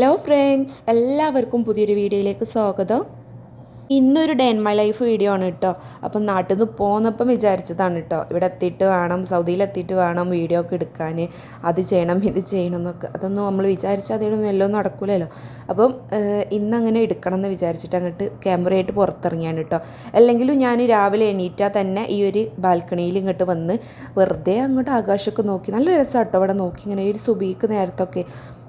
Hello friends എല്ലാവർക്കും പുതിയൊരു വീഡിയോയിലേക്ക് സ്വാഗതം. ഇന്നൊരു ഡേ മൈ ലൈഫ് വീഡിയോ ആണ് കേട്ടോ അപ്പം നാട്ടിൽ നിന്ന് പോന്നപ്പം വിചാരിച്ചതാണ് കേട്ടോ ഇവിടെ എത്തിയിട്ട് വേണം സൗദിയിൽ എത്തിയിട്ട് വേണം വീഡിയോ ഒക്കെ എടുക്കാൻ അത് ചെയ്യണം ഇത് ചെയ്യണം എന്നൊക്കെ. അതൊന്നും നമ്മൾ വിചാരിച്ചാൽ അതിനൊന്നും എല്ലാം നടക്കില്ലല്ലോ അപ്പം ഇന്നങ്ങനെ എടുക്കണം എന്ന് വിചാരിച്ചിട്ട് അങ്ങോട്ട് ക്യാമറയായിട്ട് പുറത്തിറങ്ങിയാണ് കേട്ടോ അല്ലെങ്കിലും ഞാൻ രാവിലെ എണീറ്റാൽ തന്നെ ഈ ഒരു ബാൽക്കണിയിൽ ഇങ്ങോട്ട് വന്ന് വെറുതെ അങ്ങോട്ട് ആകാശമൊക്കെ നോക്കി. നല്ല രസമാണ് കേട്ടോ അവിടെ നോക്കി ഇങ്ങനെ ഒരു സുബീക്ക് നേരത്തൊക്കെ.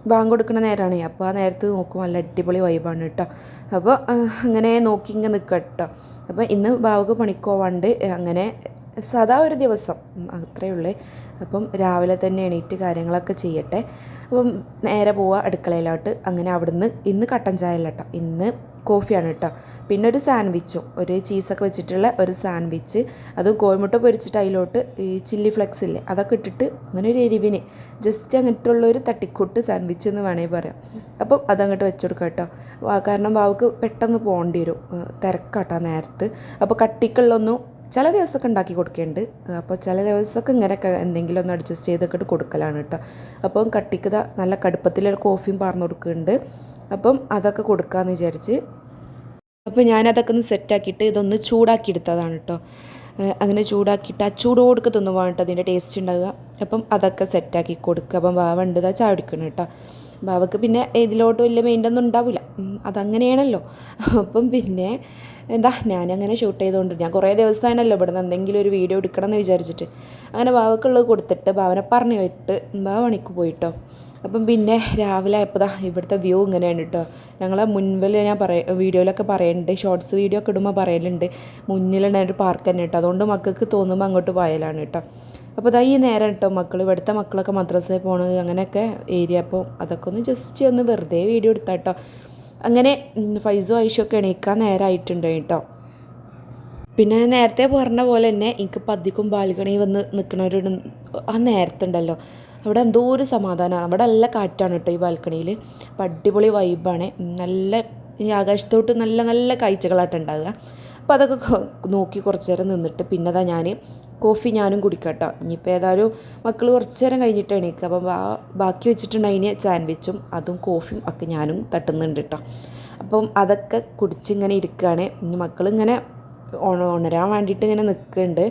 ബാങ്ക് കൊടുക്കുന്ന നേരമാണ് അപ്പോൾ ആ നേരത്ത് നോക്കും നല്ല അടിപൊളി വൈബാണ് കേട്ടോ അപ്പോൾ അങ്ങനെ നോക്കി ഇങ്ങനെ നിൽക്കുക കേട്ടോ അപ്പോൾ ഇന്ന് ബാവുക പണിക്കോവാണ്ട് അങ്ങനെ സദാ ഒരു ദിവസം അത്രയേ ഉള്ളൂ. അപ്പം രാവിലെ തന്നെ എണീറ്റ് കാര്യങ്ങളൊക്കെ ചെയ്യട്ടെ. അപ്പം നേരെ പോവുക അടുക്കളയിലോട്ട്. അങ്ങനെ അവിടുന്ന് ഇന്ന് കട്ടൻ ചായ അല്ല കേട്ടോ ഇന്ന് കോഫിയാണ് കേട്ടോ പിന്നെ ഒരു സാൻഡ്വിച്ചും ഒരു ചീസൊക്കെ വെച്ചിട്ടുള്ള ഒരു സാൻഡ്വിച്ച് അതും കോഴിമുട്ട പൊരിച്ചിട്ട് അതിലോട്ട് ഈ ചില്ലി ഫ്ലെക്സ് ഇല്ലേ അതൊക്കെ ഇട്ടിട്ട് അങ്ങനെ ഒരു എരിവിന് ജസ്റ്റ് അങ്ങോട്ടുള്ള ഒരു തട്ടിക്കൂട്ട് സാൻഡ്വിച്ച് എന്ന് വേണമെങ്കിൽ പറയാം. അപ്പം അതങ്ങോട്ട് വെച്ച് കൊടുക്കാം കേട്ടോ കാരണം ബാവുക്ക് പെട്ടെന്ന് പോകേണ്ടി വരും. തിരക്കാട്ടോ നേരത്ത്. അപ്പോൾ കട്ടിക്കുള്ളൊന്നും ചില ദിവസമൊക്കെ ഉണ്ടാക്കി കൊടുക്കേണ്ട. അപ്പോൾ ചില ദിവസമൊക്കെ ഇങ്ങനെയൊക്കെ എന്തെങ്കിലും ഒന്ന് അഡ്ജസ്റ്റ് ചെയ്തൊക്കെ കൊടുക്കലാണ് കേട്ടോ അപ്പം കട്ടിക്ക് നല്ല കടുപ്പത്തിലൊരു കോഫിയും പറഞ്ഞു കൊടുക്കുന്നുണ്ട്. അപ്പം അതൊക്കെ കൊടുക്കാമെന്ന് വിചാരിച്ച് അപ്പോൾ ഞാനതൊക്കെ ഒന്ന് സെറ്റാക്കിയിട്ട് ഇതൊന്ന് ചൂടാക്കി എടുത്തതാണ് കേട്ടോ അങ്ങനെ ചൂടാക്കിയിട്ട് ആ ചൂടോടുക്ക് തിന്നുമ്പോൾ കേട്ടോ അതിന്റെ ടേസ്റ്റ് ഉണ്ടാവുക അപ്പം അതൊക്കെ സെറ്റാക്കി കൊടുക്കുക. അപ്പം ബാവ ഉണ്ട് കുടിക്കണം കേട്ടോ ബാവക്ക് പിന്നെ ഇതിലോട്ട് വലിയ മെയിന്റൊന്നും ഉണ്ടാവില്ല അതങ്ങനെയാണല്ലോ. അപ്പം പിന്നെ എന്താ ഞാനങ്ങനെ ഷൂട്ട് ചെയ്തുകൊണ്ട് ഞാൻ കുറേ ദിവസമാണല്ലോ ഇവിടെ നിന്ന് എന്തെങ്കിലും ഒരു വീഡിയോ എടുക്കണം എന്ന് വിചാരിച്ചിട്ട്. അങ്ങനെ ബാവക്കുള്ളത് കൊടുത്തിട്ട് ബാവനെ പറഞ്ഞു പോയിട്ട് ബാവ പണിക്ക് പോയിട്ടോ അപ്പം പിന്നെ രാവിലെ ആയപ്പോൾ ദാ ഇവിടുത്തെ വ്യൂ ഇങ്ങനെയാണ് കേട്ടോ ഞങ്ങൾ മുൻപിൽ ഞാൻ പറയ വീഡിയോയിലൊക്കെ പറയുന്നുണ്ട് ഷോർട്സ് വീഡിയോ ഒക്കെ ഇടുമ്പോൾ പറയലുണ്ട്. മുന്നിലുള്ള ഒരു പാർക്ക് തന്നെ കേട്ടോ അതുകൊണ്ട് മക്കൾക്ക് തോന്നുമ്പോൾ അങ്ങോട്ട് പോയാലാണ് കേട്ടോ അപ്പോൾ അതാ ഈ നേരം കേട്ടോ മക്കൾ ഇവിടുത്തെ മക്കളൊക്കെ മദ്രസയിൽ പോണത് അങ്ങനെയൊക്കെ ഏരിയ അപ്പോൾ അതൊക്കെ ഒന്ന് ജസ്റ്റ് ഒന്ന് വെറുതെ വീഡിയോ എടുത്താൽ കേട്ടോ അങ്ങനെ ഫൈസോ ഐഷൊക്കെ എണീക്കാൻ നേരമായിട്ടുണ്ട് കേട്ടോ പിന്നെ നേരത്തെ പറഞ്ഞ പോലെ തന്നെ എനിക്ക് പതിക്കും ബാൽക്കണി വന്ന് നിൽക്കുന്നവരോട് ആ നേരത്തുണ്ടല്ലോ. അവിടെ എന്തോ ഒരു സമാധാനമാണ്. അവിടെ നല്ല കാറ്റാണ് കേട്ടോ ഈ ബാൽക്കണിയിൽ അടിപൊളി വൈബാണ്. നല്ല ഈ ആകാശത്തോട്ട് നല്ല നല്ല കാഴ്ചകളായിട്ട് ഉണ്ടാവുക. അപ്പോൾ അതൊക്കെ നോക്കി കുറച്ച് നേരം നിന്നിട്ട് പിന്നെ അതാ ഞാൻ കോഫി ഞാനും കുടിക്കാം കേട്ടോ. ഇനിയിപ്പോൾ ഏതായാലും മക്കൾ കുറച്ച് നേരം കഴിഞ്ഞിട്ട് എണീക്കുക അപ്പം ബാക്കി വെച്ചിട്ടുണ്ടതിന് സാൻഡ്വിച്ചും അതും കോഫിയും ഒക്കെ ഞാനും തട്ടുന്നുണ്ട് കേട്ടോ. അപ്പം അതൊക്കെ കുടിച്ചിങ്ങനെ ഇരിക്കുകയാണ് ഇനി മക്കളിങ്ങനെ ഉണ ഉണരാൻ വേണ്ടിയിട്ട് ഇങ്ങനെ നിൽക്കുന്നുണ്ട്.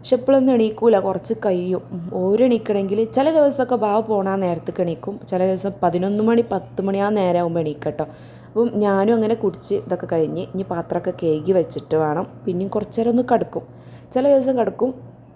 പക്ഷെ ഇപ്പോഴൊന്നും എണീക്കൂല കുറച്ച് കഴിയും. ഓരോ എണീക്കണമെങ്കിൽ ചില ദിവസമൊക്കെ ബാവ പോണാ നേരത്തേക്ക് എണീക്കും. ചില ദിവസം പതിനൊന്ന് മണി പത്ത് മണി ആ നേരം ആകുമ്പോൾ എണീക്കട്ടോ അപ്പം ഞാനും അങ്ങനെ കുടിച്ച് ഇതൊക്കെ കഴിഞ്ഞ് ഇനി പാത്രമൊക്കെ കേകി വെച്ചിട്ട് വേണം. പിന്നെയും കുറച്ച് നേരം ഒന്ന് കടക്കും. ചില ദിവസം കടക്കും.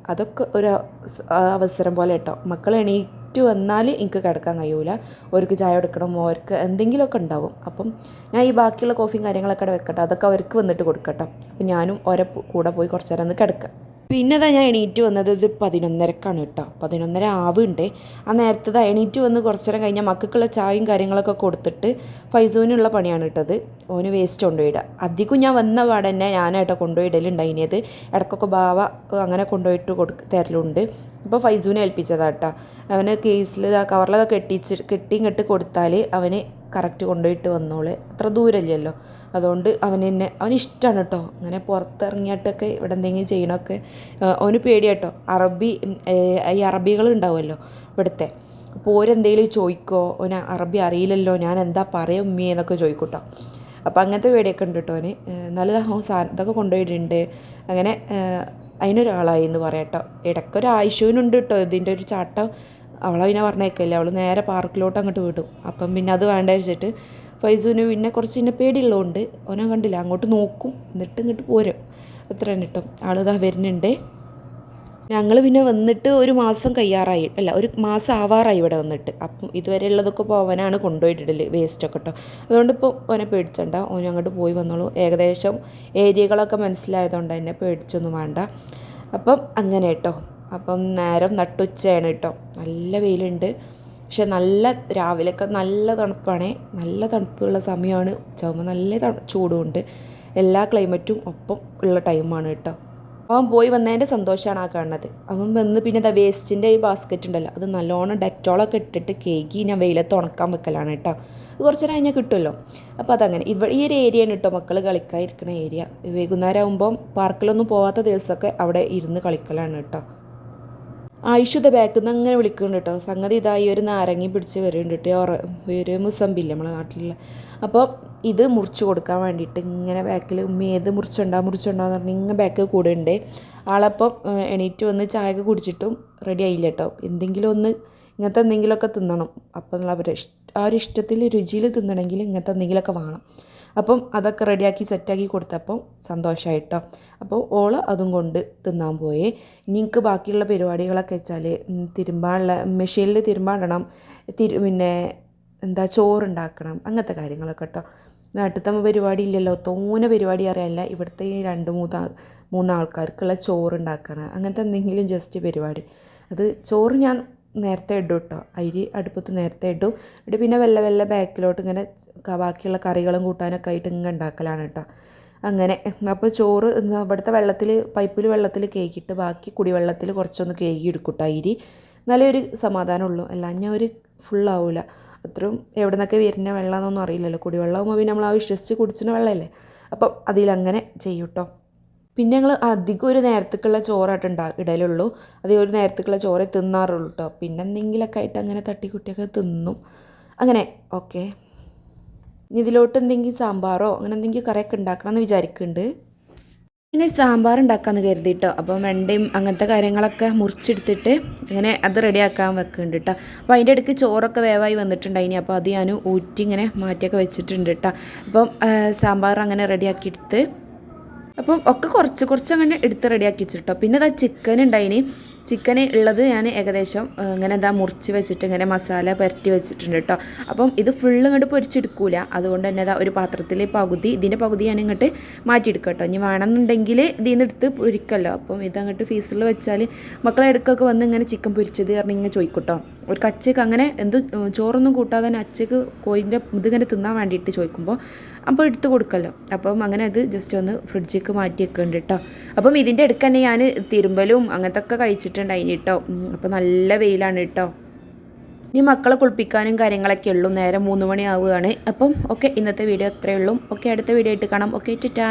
അതൊക്കെ ഒരു അവസ- അവസരം പോലെ കേട്ടോ. മക്കൾ എണീറ്റ് വന്നാൽ എനിക്ക് കിടക്കാൻ കഴിയൂല. അവർക്ക് ചായ എടുക്കണം അവർക്ക് എന്തെങ്കിലുമൊക്കെ ഉണ്ടാവും. അപ്പം ഞാൻ ഈ ബാക്കിയുള്ള കോഫിയും കാര്യങ്ങളൊക്കെ അവിടെ വെക്കട്ടെ. അതൊക്കെ അവർക്ക് വന്നിട്ട് കൊടുക്കട്ടോ. അപ്പം ഞാനും ഓരോ കൂടെ പോയി കുറച്ച് നേരം ഒന്ന് കിടക്കാം. പിന്നെ അതാ ഞാൻ എണീറ്റ് വന്നത് ഒരു പതിനൊന്നരക്കാണ് കേട്ടോ. പതിനൊന്നര ആവുണ്ട്. ആ നേരത്തെ എണീറ്റ് വന്ന് കുറച്ച് നേരം കഴിഞ്ഞാൽ മക്കൾക്കുള്ള ചായയും കാര്യങ്ങളൊക്കെ കൊടുത്തിട്ട് ഫൈസൂനുള്ള പണിയാണ് ഇട്ടത് ഓന് വേസ്റ്റ് കൊണ്ടുപോയിടുക അധികം ഞാൻ വന്ന പാടെ തന്നെ ഞാനായിട്ട് കൊണ്ടുപോയിടലുണ്ടായിനിയത് ഇടയ്ക്കൊക്കെ ബാവ അങ്ങനെ കൊണ്ടുപോയിട്ട് കൊടുക്ക തരലുണ്ട്. ഇപ്പോൾ ഫൈസൂനെ ഏൽപ്പിച്ചതാട്ടോ അവന് കേസിൽ കവറിലൊക്കെ കെട്ടിച്ച് കെട്ടിയും കെട്ടി കൊടുത്താൽ അവന് കറക്റ്റ് കൊണ്ടുപോയിട്ട് വന്നോളെ. അത്ര ദൂരമില്ലല്ലോ അതുകൊണ്ട് അവന് എന്നെ അവന് ഇഷ്ടമാണ് കേട്ടോ അങ്ങനെ പുറത്തിറങ്ങിയിട്ടൊക്കെ ഇവിടെ എന്തെങ്കിലും ചെയ്യണമൊക്കെ അവന് പേടിയാട്ടോ. അറബി ഈ അറബികൾ ഉണ്ടാവുമല്ലോ ഇവിടുത്തെ. അപ്പോൾ ഓരെന്തെങ്കിലും ചോദിക്കോ? ഓന് അറബി അറിയില്ലല്ലോ. ഞാൻ എന്താ പറയുക ഉമ്മി എന്നൊക്കെ ചോദിക്കൂട്ടോ. അപ്പോൾ അങ്ങനത്തെ പേടിയൊക്കെ ഉണ്ട് കേട്ടോ അവന്. നല്ല സാധനം ഇതൊക്കെ കൊണ്ടുപോയിട്ടുണ്ട്. അങ്ങനെ അതിനൊരാളായി എന്ന് പറയാം കേട്ടോ ഇടയ്ക്കൊരു ആയിഷുവിനുണ്ട് കേട്ടോ ഇതിന്റെ ഒരു ചാട്ടം. അവളെ പിന്നെ പറഞ്ഞേക്കല്ലേ അവൾ നേരെ പാർക്കിലോട്ട് അങ്ങോട്ട് വിടും. അപ്പം പിന്നെ അത് വേണ്ട വെച്ചിട്ട് ഫൈസുവിന് പിന്നെ കുറച്ച് പിന്നെ പേടിയുള്ളതുകൊണ്ട് ഓനെ കണ്ടില്ല. അങ്ങോട്ട് നോക്കും എന്നിട്ട് ഇങ്ങോട്ട് പോരും. അത്ര തന്നെ കേട്ടോ. ആളിതാ വരുന്നുണ്ട്. ഞങ്ങൾ പിന്നെ വന്നിട്ട് ഒരു മാസം കയ്യാറായി അല്ല ഒരു മാസം ആവാറായി ഇവിടെ വന്നിട്ട്. അപ്പം ഇതുവരെ ഉള്ളതൊക്കെ ഇപ്പോൾ അവനാണ് കൊണ്ടുപോയിട്ടിടൽ വേസ്റ്റൊക്കെ കേട്ടോ. അതുകൊണ്ട് ഇപ്പോൾ ഓനെ പേടിച്ചണ്ട. ഓൻ അങ്ങോട്ട് പോയി വന്നോളൂ. ഏകദേശം ഏരിയകളൊക്കെ മനസ്സിലായതുകൊണ്ട് തന്നെ പേടിച്ചൊന്നും വേണ്ട. അപ്പം അങ്ങനെ കേട്ടോ. അപ്പം നേരം നട്ടുച്ചയാണ് കേട്ടോ. നല്ല വെയിലുണ്ട്. പക്ഷെ നല്ല രാവിലെയൊക്കെ നല്ല തണുപ്പാണ്. നല്ല തണുപ്പുള്ള സമയമാണ്. ഉച്ചയാകുമ്പോൾ നല്ല ചൂടുമുണ്ട്. എല്ലാ ക്ലൈമറ്റും ഒപ്പം ഉള്ള ടൈമാണ് കേട്ടോ. അവൻ പോയി വന്നതിന്റെ സന്തോഷമാണ് ആ കാണുന്നത്. അവൻ വന്ന് പിന്നെ ദ വേസ്റ്റിന്റെ ഈ ബാസ്ക്കറ്റ് ഉണ്ടല്ലോ അത് നല്ലോണം ഡെറ്റോളൊക്കെ ഇട്ടിട്ട് കേക്ക് ഞാൻ വെയിലത്ത് ഉണക്കാൻ വെക്കലാണ് കേട്ടോ. കുറച്ച് നേരം കഴിഞ്ഞാൽ കിട്ടുമല്ലോ. അപ്പോൾ അതങ്ങനെ. ഇവിടെ ഈ ഒരു ഏരിയയാണ് കേട്ടോ മക്കൾ കളിക്കാതിരിക്കുന്ന ഏരിയ വൈകുന്നേരം ആകുമ്പം പാർക്കിലൊന്നും പോവാത്ത ദിവസമൊക്കെ അവിടെ ഇരുന്ന് കളിക്കലാണ് കേട്ടോ. ആയുഷുത ബാക്കിൽ നിന്ന് അങ്ങനെ വിളിക്കുന്നുണ്ട് കേട്ടോ സംഗതി ഇതായി ഒരു നാരങ്ങി പിടിച്ച് വരുന്നുണ്ട് കേട്ടോ ഒരു മുസമ്പില്ല നമ്മളെ നാട്ടിലുള്ള. അപ്പോൾ ഇത് മുറിച്ച് കൊടുക്കാൻ വേണ്ടിയിട്ട് ഇങ്ങനെ ബാക്കിൽ ഉമ്മേത് മുറിച്ചുണ്ടോ മുറിച്ചുണ്ടോ എന്ന് പറഞ്ഞ് ഇങ്ങനെ ബാക്ക് കൂടെ ഉണ്ട് ആളപ്പം എണീറ്റ് വന്ന് ചായ ഒക്കെ കുടിച്ചിട്ടും റെഡി ആയില്ല കേട്ടോ എന്തെങ്കിലും ഒന്ന് ഇങ്ങനത്തെ എന്തെങ്കിലുമൊക്കെ തിന്നണം. അപ്പം നമ്മൾ അവരെ ആ ഒരു ഇഷ്ടത്തിൽ രുചിയിൽ തിന്നണമെങ്കിൽ ഇങ്ങനത്തെ എന്തെങ്കിലുമൊക്കെ വേണം. അപ്പം അതൊക്കെ റെഡിയാക്കി സെറ്റാക്കി കൊടുത്തപ്പം സന്തോഷമായിട്ടോ അപ്പോൾ ഓൾ അതും കൊണ്ട് തിന്നാൻ പോയി. ഇനി എനിക്ക് ബാക്കിയുള്ള പരിപാടികളൊക്കെ വെച്ചാൽ തിരുമ്പാനുള്ള മെഷീനിൽ തിരുമ്പാടണം തിരു പിന്നെ എന്താ ചോറുണ്ടാക്കണം അങ്ങനത്തെ കാര്യങ്ങളൊക്കെ കേട്ടോ നാട്ടിലത്തെ പരിപാടി ഇല്ലല്ലോ തോനെ പരിപാടി അറിയാനില്ല. ഇവിടുത്തെ ഈ രണ്ട് മൂന്ന് മൂന്നാൾക്കാർക്കുള്ള ചോറുണ്ടാക്കണം അങ്ങനത്തെ എന്തെങ്കിലും ജസ്റ്റ് പരിപാടി. അത് ചോറ് ഞാൻ നേരത്തെ ഇടും കേട്ടോ അരി അടുപ്പത്ത് നേരത്തെ ഇടും. എന്നിട്ട് പിന്നെ വെല്ല വെല്ല ബാക്കിലോട്ട് ഇങ്ങനെ ബാക്കിയുള്ള കറികളും കൂട്ടാനൊക്കെ ആയിട്ട് ഇങ്ങനെ ഉണ്ടാക്കലാണ് കേട്ടോ അങ്ങനെ. അപ്പോൾ ചോറ് ഇവിടുത്തെ വെള്ളത്തിൽ പൈപ്പിൽ വെള്ളത്തിൽ കേക്കിയിട്ട് ബാക്കി കുടിവെള്ളത്തിൽ കുറച്ചൊന്ന് കേക്കി എടുക്കും കേട്ടോ അരി. എന്നാലേ ഒരു സമാധാനമുള്ളൂ. ഞാൻ ഒരു ഫുള്ളാവില്ല അത്രയും എവിടെ നിന്നൊക്കെ വരുന്ന വെള്ളമെന്നൊന്നും അറിയില്ലല്ലോ. കുടിവെള്ളമാകുമ്പോൾ പിന്നെ നമ്മൾ ആ വിശ്വസിച്ച് കുടിച്ചിരുന്ന വെള്ളമല്ലേ അപ്പം അതിലങ്ങനെ ചെയ്യൂട്ടോ പിന്നെ ഞങ്ങൾ അധികം ഒരു നേരത്തേക്കുള്ള ചോറായിട്ട് ഉണ്ടാ ഇടലുള്ളൂ. അത് ഒരു നേരത്തേക്കുള്ള ചോറേ തിന്നാറുള്ളൂ കേട്ടോ പിന്നെ എന്തെങ്കിലുമൊക്കെ ആയിട്ട് അങ്ങനെ തട്ടിക്കുട്ടിയൊക്കെ തിന്നും. അങ്ങനെ ഓക്കെ. ഇനി ഇതിലോട്ട് എന്തെങ്കിലും സാമ്പാറോ അങ്ങനെ എന്തെങ്കിലും കറിയൊക്കെ ഉണ്ടാക്കണം എന്ന് വിചാരിക്കുന്നുണ്ട് പിന്നെ സാമ്പാർ ഉണ്ടാക്കാമെന്ന് കരുതിയിട്ടോ അപ്പം വെണ്ടയും അങ്ങനത്തെ കാര്യങ്ങളൊക്കെ മുറിച്ചെടുത്തിട്ട് ഇങ്ങനെ അത് റെഡിയാക്കാൻ വെക്കുന്നുണ്ട് കേട്ടോ അപ്പോൾ അതിന്റെ ഇടയ്ക്ക് ചോറൊക്കെ വേവായി വന്നിട്ടുണ്ടായിനി. അപ്പോൾ അത് ഞാൻ ഊറ്റി ഇങ്ങനെ മാറ്റിയൊക്കെ വെച്ചിട്ടുണ്ട് കേട്ടോ അപ്പം സാമ്പാർ അങ്ങനെ റെഡിയാക്കിയെടുത്ത് അപ്പം ഒക്കെ കുറച്ച് കുറച്ച് അങ്ങനെ എടുത്ത് റെഡിയാക്കി വെച്ചിട്ടോ പിന്നെ ഇതാ ചിക്കൻ ഉണ്ടായിനി ചിക്കൻ ഉള്ളത് ഞാൻ ഏകദേശം ഇങ്ങനെ എന്താ മുറിച്ച് വെച്ചിട്ട് ഇങ്ങനെ മസാല പരറ്റി വെച്ചിട്ടുണ്ട് കേട്ടോ അപ്പം ഇത് ഫുള്ള് ഇങ്ങോട്ട് പൊരിച്ചെടുക്കൂല. അതുകൊണ്ട് തന്നെ ഇതാ ഒരു പാത്രത്തിൽ പകുതി ഇതിന്റെ പകുതി ഞാൻ ഇങ്ങോട്ട് മാറ്റിയെടുക്കാം കേട്ടോ ഇനി വേണമെന്നുണ്ടെങ്കിൽ ഇതിൽ നിന്ന് എടുത്ത് പൊരിക്കല്ലോ. അപ്പം ഇതങ്ങോട്ട് ഫീസറിൽ വെച്ചാൽ മക്കളെ ഇടയ്ക്കൊക്കെ വന്ന് ഇങ്ങനെ ചിക്കൻ പൊരിച്ചത് പറഞ്ഞ് ഇങ്ങനെ ചോദിക്കൂട്ടോ ഒരു കച്ചക്ക് അങ്ങനെ എന്ത് ചോറൊന്നും കൂട്ടാതെ തന്നെ അച്ചക്ക് കോയിന്റെ ഇതിങ്ങനെ തിന്നാൻ വേണ്ടിയിട്ട് ചോദിക്കുമ്പോൾ അപ്പോൾ എടുത്ത് കൊടുക്കല്ലോ. അപ്പം അങ്ങനെ അത് ജസ്റ്റ് ഒന്ന് ഫ്രിഡ്ജിലേക്ക് മാറ്റി വെക്കുന്നുണ്ട് കേട്ടോ അപ്പം ഇതിന്റെ ഇടയ്ക്ക് തന്നെ ഞാൻ തിരുമ്പലും അങ്ങനത്തെ ഒക്കെ കഴിച്ചിട്ടുണ്ടായിന് കേട്ടോ അപ്പം നല്ല വെയിലാണ് കേട്ടോ ഇനി മക്കളെ കുളിപ്പിക്കാനും കാര്യങ്ങളൊക്കെ ഉള്ളൂ. നേരെ മൂന്ന് മണിയാവുകയാണ് അപ്പം ഓക്കെ ഇന്നത്തെ വീഡിയോ അത്രയേ ഉള്ളൂ. ഓക്കെ അടുത്ത വീഡിയോ ആയിട്ട് കാണാം. ഓക്കെ ടാ